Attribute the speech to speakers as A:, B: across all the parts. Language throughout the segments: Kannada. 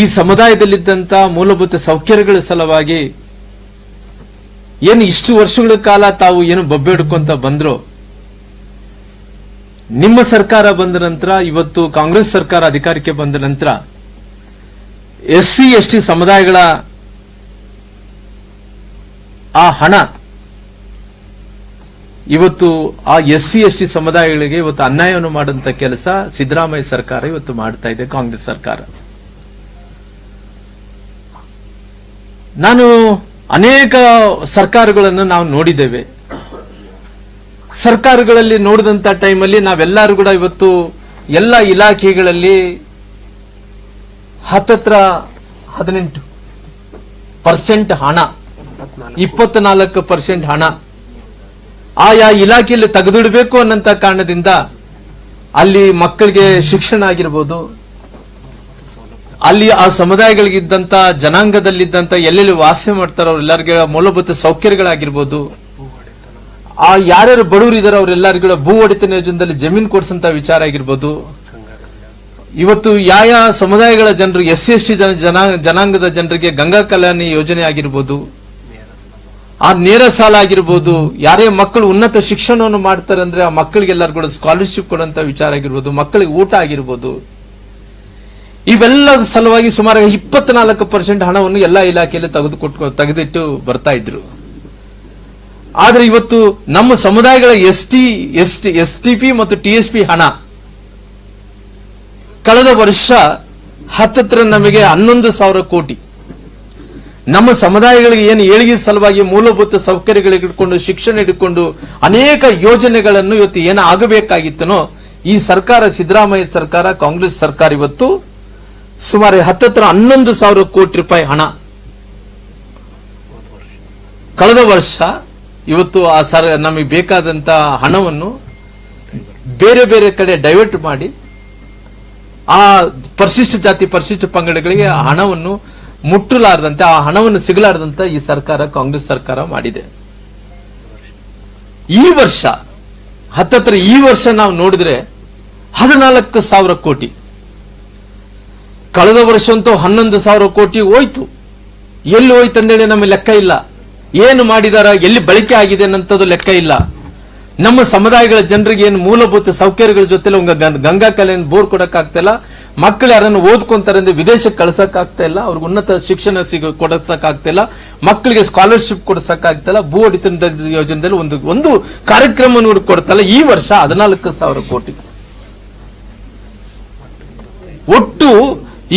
A: ಈ ಸಮುದಾಯದಲ್ಲಿದ್ದಂತ ಮೂಲಭೂತ ಸೌಕರ್ಯಗಳ ಸಲುವಾಗಿ ಏನು ಇಷ್ಟು ವರ್ಷಗಳ ಕಾಲ ತಾವು ಏನು ಬೊಬ್ಬೆಡ್ಕೊಂತ ಬಂದ್ರು, ನಿಮ್ಮ ಸರ್ಕಾರ ಬಂದ ನಂತರ, ಇವತ್ತು ಕಾಂಗ್ರೆಸ್ ಸರ್ಕಾರ ಅಧಿಕಾರಕ್ಕೆ ಬಂದ ನಂತರ, ಎಸ್ ಸಿ ಎಸ್ ಸಮುದಾಯಗಳ ಆ ಹಣ, ಇವತ್ತು ಆ ಎಸ್ ಸಿ ಎಸ್ ಸಮುದಾಯಗಳಿಗೆ ಇವತ್ತು ಅನ್ಯಾಯವನ್ನು ಮಾಡುವಂತ ಕೆಲಸ ಸಿದ್ದರಾಮಯ್ಯ ಸರ್ಕಾರ ಇವತ್ತು ಮಾಡ್ತಾ ಇದೆ, ಕಾಂಗ್ರೆಸ್ ಸರ್ಕಾರ. ನಾನು ಅನೇಕ ಸರ್ಕಾರಗಳನ್ನು ನಾವು ನೋಡಿದ್ದೇವೆ. ಸರ್ಕಾರಗಳಲ್ಲಿ ನೋಡಿದಂತ ಟೈಮಲ್ಲಿ ನಾವೆಲ್ಲರೂ ಕೂಡ ಇವತ್ತು ಎಲ್ಲ ಇಲಾಖೆಗಳಲ್ಲಿ ಹತ್ತತ್ರ ಹದಿನೆಂಟು ಪರ್ಸೆಂಟ್ ಹಣ, ಇಪ್ಪತ್ನಾಲ್ಕು ಪರ್ಸೆಂಟ್ ಹಣ ಆಯಾ ಇಲಾಖೆಯಲ್ಲಿ ತೆಗೆದಿಡಬೇಕು ಅನ್ನಂತ ಕಾರಣದಿಂದ ಅಲ್ಲಿ ಮಕ್ಕಳಿಗೆ ಶಿಕ್ಷಣ ಆಗಿರ್ಬೋದು ಅಲ್ಲಿ ಆ ಸಮುದಾಯಗಳಿಗಿದ್ದಂತ, ಜನಾಂಗದಲ್ಲಿದ್ದಂತ, ಎಲ್ಲೆಲ್ಲಿ ವಾಸ ಮಾಡ್ತಾರೋ ಎಲ್ಲಾರ್ಗಳ ಮೂಲಭೂತ ಸೌಕರ್ಯಗಳಾಗಿರ್ಬೋದು ಆ ಯಾರ್ಯಾರು ಬಡವರು ಇದಾರೆ ಅವ್ರೆಲ್ಲರಿಗೂ ಭೂ ಒಡೆತನ ಯೋಜನೆಯಲ್ಲಿ ಜಮೀನು ಕೊಡಿಸಂತ ವಿಚಾರ ಆಗಿರ್ಬೋದು. ಇವತ್ತು ಯಾವ ಸಮುದಾಯಗಳ ಜನರು ಎಸ್ ಎಸ್ ಟಿ ಜನ ಜನ- ಜನಾಂಗದ ಜನರಿಗೆ ಗಂಗಾ ಕಲ್ಯಾಣಿ ಯೋಜನೆ ಆಗಿರ್ಬೋದು. ಆ ನೇರ ಸಾಲ ಆಗಿರ್ಬೋದು. ಯಾರೇ ಮಕ್ಕಳು ಉನ್ನತ ಶಿಕ್ಷಣವನ್ನು ಮಾಡ್ತಾರೆ ಅಂದ್ರೆ ಆ ಮಕ್ಕಳಿಗೆಲ್ಲರೂ ಕೂಡ ಸ್ಕಾಲರ್ಶಿಪ್ ಕೊಡುವಂತ ವಿಚಾರ ಆಗಿರ್ಬೋದು. ಮಕ್ಕಳಿಗೆ ಊಟ ಆಗಿರ್ಬೋದು. ಇವೆಲ್ಲದ ಸಲುವಾಗಿ ಸುಮಾರು ಇಪ್ಪತ್ನಾಲ್ಕು ಪರ್ಸೆಂಟ್ ಹಣವನ್ನು ಎಲ್ಲಾ ಇಲಾಖೆಯಲ್ಲಿ ತೆಗೆದುಕೊಟ್ಟು ತೆಗೆದಿಟ್ಟು ಬರ್ತಾ ಇದ್ರು. ಆದ್ರೆ ಇವತ್ತು ನಮ್ಮ ಸಮುದಾಯಗಳ S T S T S T P ಮತ್ತು ಟಿ ಎಸ್ ಪಿ ಹಣ. ಕಳೆದ ವರ್ಷ ಹತ್ತತ್ರ ನಮಗೆ ಹನ್ನೊಂದು ಸಾವಿರ ಕೋಟಿ. ನಮ್ಮ ಸಮುದಾಯಗಳಿಗೆ ಏನು ಏಳಿಗೆ ಸಲುವಾಗಿ ಮೂಲಭೂತ ಸೌಕರ್ಯಗಳಿಗೆ ಇಟ್ಕೊಂಡು ಶಿಕ್ಷಣ ಇಟ್ಕೊಂಡು ಅನೇಕ ಯೋಜನೆಗಳನ್ನು ಇವತ್ತು ಏನು ಆಗಬೇಕಾಗಿತ್ತನೋ ಈ ಸರ್ಕಾರ, ಸಿದ್ದರಾಮಯ್ಯ ಸರ್ಕಾರ, ಕಾಂಗ್ರೆಸ್ ಸರ್ಕಾರ ಇವತ್ತು ಸುಮಾರು ಹತ್ತತ್ರ ಹನ್ನೊಂದು ಸಾವಿರ ಕೋಟಿ ರೂಪಾಯಿ ಹಣ. ಕಳೆದ ವರ್ಷ ಇವತ್ತು ಆ ಸರ್ ನಮಗೆ ಬೇಕಾದಂತ ಹಣವನ್ನು ಬೇರೆ ಬೇರೆ ಕಡೆ ಡೈವರ್ಟ್ ಮಾಡಿ ಆ ಪರಿಶಿಷ್ಟ ಜಾತಿ, ಪರಿಶಿಷ್ಟ ಪಂಗಡಗಳಿಗೆ ಆ ಹಣವನ್ನು ಮುಟ್ಟಲಾರದಂತೆ, ಆ ಹಣವನ್ನು ಸಿಗಲಾರದಂತೆ ಈ ಸರ್ಕಾರ, ಕಾಂಗ್ರೆಸ್ ಸರ್ಕಾರ ಮಾಡಿದೆ. ಈ ವರ್ಷ, ಹತ್ತತ್ರ ಈ ವರ್ಷ ನಾವು ನೋಡಿದ್ರೆ ಹದಿನಾಲ್ಕು ಸಾವಿರ ಕೋಟಿ. ಕಳೆದ ವರ್ಷ ಅಂತೂ ಹನ್ನೊಂದು ಸಾವಿರ ಕೋಟಿ ಹೋಯ್ತು. ಎಲ್ಲಿ ಹೋಯ್ತು ಅಂದೇಳಿ ನಮ್ಮ ಲೆಕ್ಕ ಇಲ್ಲ. ಏನು ಮಾಡಿದಾರ, ಎಲ್ಲಿ ಬಳಕೆ ಆಗಿದೆ ಅನ್ನಂಥದ್ದು ಲೆಕ್ಕ ಇಲ್ಲ. ನಮ್ಮ ಸಮುದಾಯಗಳ ಜನರಿಗೆ ಏನು ಮೂಲಭೂತ ಸೌಕರ್ಯಗಳ ಒಂದು ಗಂಗಾ ಕಲೆಯನ್ನು ಬೋರ್ ಕೊಡಕ್ ಆಗ್ತಾ ಇಲ್ಲ. ಮಕ್ಕಳು ಯಾರನ್ನು ಓದ್ಕೊಂತಾರೆ ಅಂದ್ರೆ ವಿದೇಶಕ್ಕೆ ಕಳ್ಸಕ್ ಆಗ್ತಾ ಇಲ್ಲ. ಅವ್ರಿಗೆ ಉನ್ನತ ಶಿಕ್ಷಣ ಸಿಗ ಕೊಡಸಕ್ ಆಗ್ತಾ ಇಲ್ಲ. ಮಕ್ಕಳಿಗೆ ಸ್ಕಾಲರ್ಶಿಪ್ ಕೊಡ್ಸಕ್ ಆಗ್ತಾ ಇಲ್ಲ. ಭೂ ಅಡಿತನ ಯೋಜನೆಯಲ್ಲಿ ಒಂದು ಒಂದು ಕಾರ್ಯಕ್ರಮವನ್ನು ಕೊಡ್ತಲ್ಲ ಈ ವರ್ಷ ಹದಿನಾಲ್ಕು ಸಾವಿರ ಕೋಟಿ. ಒಟ್ಟು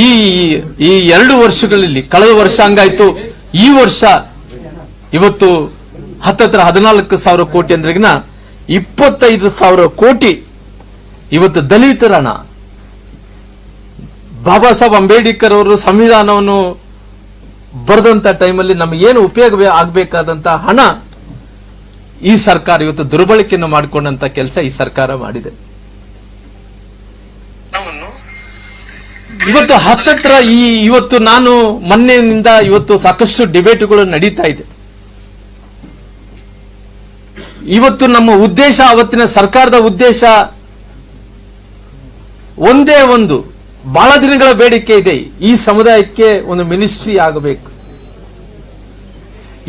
A: ಈ ಈ ಎರಡು ವರ್ಷಗಳಲ್ಲಿ, ಕಳೆದ ವರ್ಷ ಹಂಗಾಯ್ತು, ಈ ವರ್ಷ ಇವತ್ತು ಹತ್ತತ್ರ ಹದಿನಾಲ್ಕು ಸಾವಿರ ಕೋಟಿ ಅಂದ್ರೆಗಿನ ಇಪ್ಪತ್ತೈದು ಸಾವಿರ ಕೋಟಿ ಇವತ್ತು ದಲಿತರ ಹಣ ಬಾಬಾ ಸಾಹೇಬ್ ಅಂಬೇಡ್ಕರ್ ಅವರು ಸಂವಿಧಾನವನ್ನು ಬರೆದಂತ ಟೈಮಲ್ಲಿ ಏನು ಉಪಯೋಗ ಆಗಬೇಕಾದಂತ ಹಣ ಈ ಸರ್ಕಾರ ಇವತ್ತು ದುರ್ಬಳಕೆಯನ್ನು ಮಾಡಿಕೊಂಡಂತ ಕೆಲಸ ಈ ಸರ್ಕಾರ ಮಾಡಿದೆ. ಇವತ್ತು ಹತ್ತತ್ರ ಈ ಇವತ್ತು ನಾನು ಮೊನ್ನೆಯಿಂದ ಇವತ್ತು ಸಾಕಷ್ಟು ಡಿಬೇಟ್ಗಳು ನಡೀತಾ ಇದೆ. ಇವತ್ತು ನಮ್ಮ ಉದ್ದೇಶ, ಅವತ್ತಿನ ಸರ್ಕಾರದ ಉದ್ದೇಶ ಒಂದೇ ಒಂದು. ಬಹಳ ದಿನಗಳ ಬೇಡಿಕೆ ಇದೆ. ಈ ಸಮುದಾಯಕ್ಕೆ ಒಂದು ಮಿನಿಸ್ಟ್ರಿ ಆಗಬೇಕು.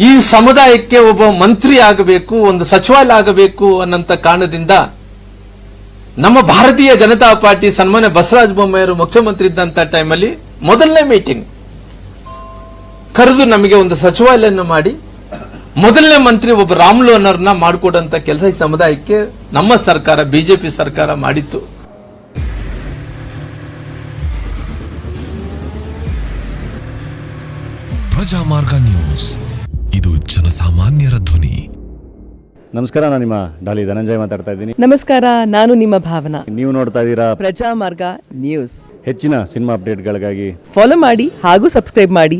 A: ಈ ಸಮುದಾಯಕ್ಕೆ ಒಬ್ಬ ಮಂತ್ರಿ ಆಗಬೇಕು, ಒಂದು ಸಚಿವಾಲಯ ಆಗಬೇಕು ಅನ್ನಂತ ಕಾರಣದಿಂದ ನಮ್ಮ ಭಾರತೀಯ ಜನತಾ ಪಾರ್ಟಿ ಸನ್ಮಾನ್ಯ ಬಸವರಾಜ ಬೊಮ್ಮಾಯಿಯವರು ಮುಖ್ಯಮಂತ್ರಿ ಇದ್ದಂತ ಟೈಮಲ್ಲಿ ಮೊದಲನೇ ಮೀಟಿಂಗ್. ಕರೆದು ನಮಗೆ ಒಂದು ಸಚಿವಾಲಯವನ್ನು ಮಾಡಿ, ಮೊದಲನೇ ಮಂತ್ರಿ ಒಬ್ಬ ರಾಮ್ಲು ಅನ್ನೋರ್ನ ಮಾಡಿಕೊಡಂತ ಕೆಲಸ ಈ ಸಮುದಾಯಕ್ಕೆ ನಮ್ಮ ಸರ್ಕಾರ, ಬಿಜೆಪಿ ಸರ್ಕಾರ ಮಾಡಿತ್ತು.
B: ಪ್ರಜಾಮಾರ್ಗ ನ್ಯೂಸ್. ಇದು ಜನಸಾಮಾನ್ಯರ ಧ್ವನಿ.
C: ನಮಸ್ಕಾರ ನಾನು ನಿಮ್ಮ ಡಾಲಿ ಧನಂಜಯ ಮಾತಾಡ್ತಾ ಇದ್ದೀನಿ.
D: ನಮಸ್ಕಾರ ನಾನು ನಿಮ್ಮ ಭಾವನಾ.
C: ನೀವು ನೋಡ್ತಾ ಇದ್ದೀರಾ
D: ಪ್ರಜಾಮಾರ್ಗ ನ್ಯೂಸ್.
C: ಹೆಚ್ಚಿನ ಸಿನಿಮಾ ಅಪ್ಡೇಟ್ಗಳಿಗಾಗಿ
D: ಫಾಲೋ ಮಾಡಿ ಹಾಗೂ ಸಬ್ಸ್ಕ್ರೈಬ್ ಮಾಡಿ.